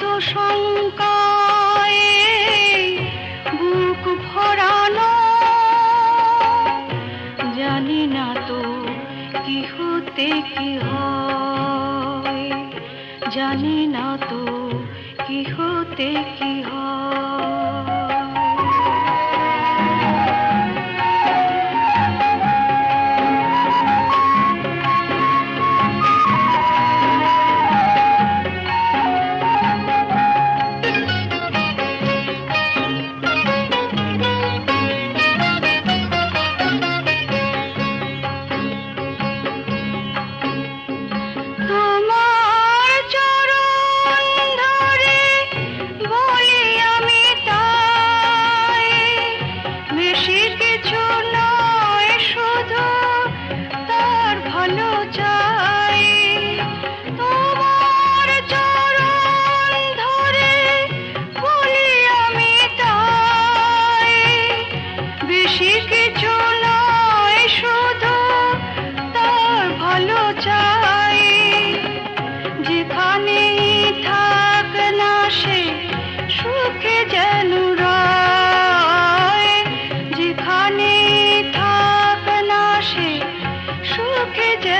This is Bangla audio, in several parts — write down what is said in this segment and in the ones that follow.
এত শঙ্কায় বুক ভরানো। জানি না তো কি হতে জানি না তো কি হতে কি হয়।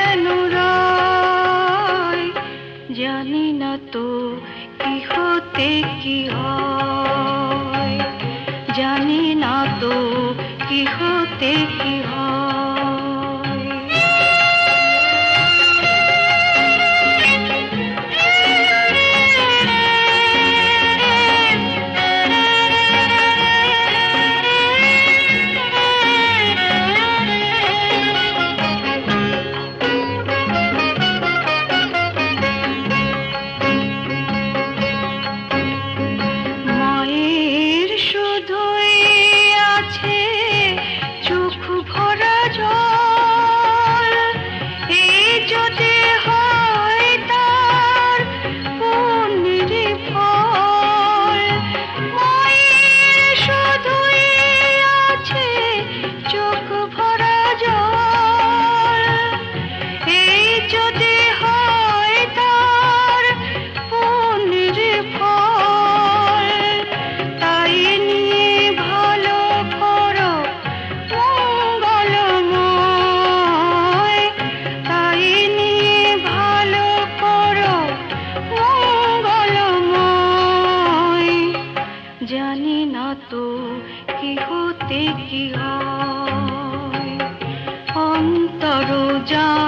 কেন জানি না তো জানি না তো কি কি much. দেখতে কি হয়? অন্তর যা